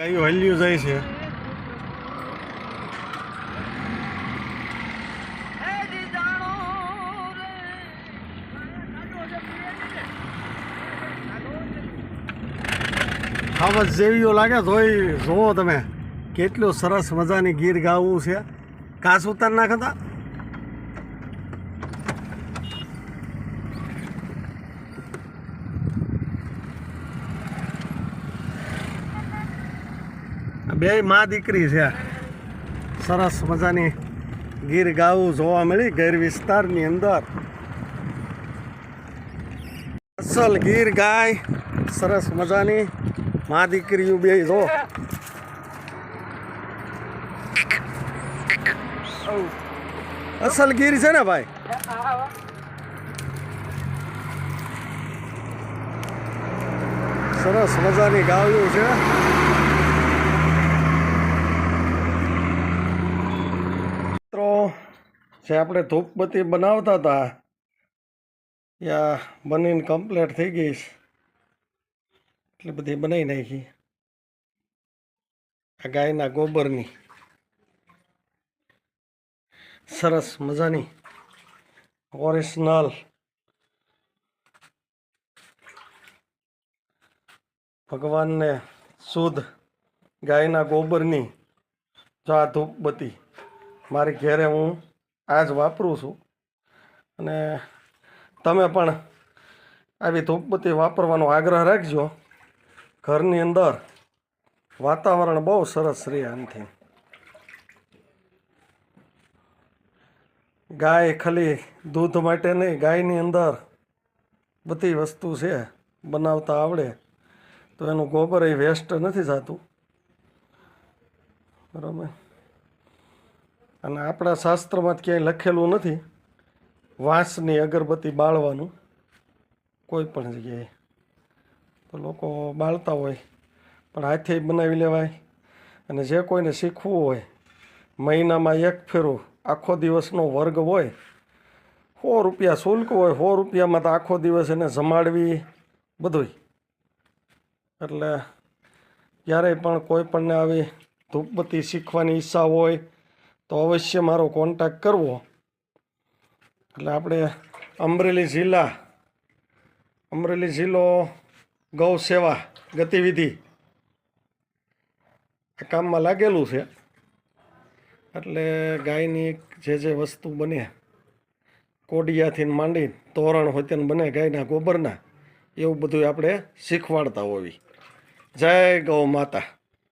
કઈ વેલ્યુ જાય છે? ખાવત જેવીઓ લાગે તોય જુઓ તમે, કેટલું સરસ મજાની ગીર ગાવું છે. કાસ ઉતાર નાખતા બે મા દીકરી છે. સરસ મજાની ગીર ગાવું જોવા મળી ગીર વિસ્તારની અંદર. અસલ ગીર ગાય, સરસ મજાની મા દીકરીઓ બે જો. અસલ ગીર છે ને ભાઈ? સરસ મજાની ગાયું છે. જે આપણે ધૂપબત્તી બનાવતા હતા યા બનીને કમ્પ્લીટ થઈ ગઈ એટલે બધી બનાવી નાખી. આ ગાયના ગોબરની. સરસ મજાની ઓરિજિનલ ભગવાનને શુદ્ધ ગાયના ગોબરની જો આ ધૂપબત્તી મારી ઘેરે હું આ જ વાપરું છું. અને તમે પણ આવી ધૂપબત્તી વાપરવાનો આગ્રહ રાખજો. ઘરની અંદર વાતાવરણ બહુ સરસ રહે આમથી ગાય ખાલી દૂધ માટે નહીં, ગાયની અંદર બધી વસ્તુ છે, બનાવતા આવડે. તો એનું ગોબર એ વેસ્ટ નથી થતું. બરાબર? અને આપણા શાસ્ત્રમાં જ ક્યાંય લખેલું નથી. વાંસની અગરબત્તી બાળવાનું કોઈ પણ જગ્યાએ. તો લોકો બાળતા હોય, પણ હાથે બનાવી લેવાય. અને જે કોઈને શીખવું હોય, મહિનામાં એક ફેરો આખો દિવસનો વર્ગ હોય, સો રૂપિયા શુલ્ક હોય, સો રૂપિયામાં તો આખો દિવસ એને જમાડવી બધુંય. એટલે ક્યારેય પણ કોઈ પણને આવી ધૂપબત્તી શીખવાની ઈચ્છા હોય તો અવશ્ય મારો કોન્ટેક કરવો. એટલે આપણે અમરેલી જિલ્લા, અમરેલી જિલ્લો ગૌ સેવા ગતિવિધિ આ કામમાં લાગેલું છે. એટલે ગાયની જે જે વસ્તુ બને, કોડિયાથી માંડી તોરણ હોય તેને બને ગાયના ગોબરના, એવું બધું આપણે શીખવાડતા હોવી. જય ગૌ માતા.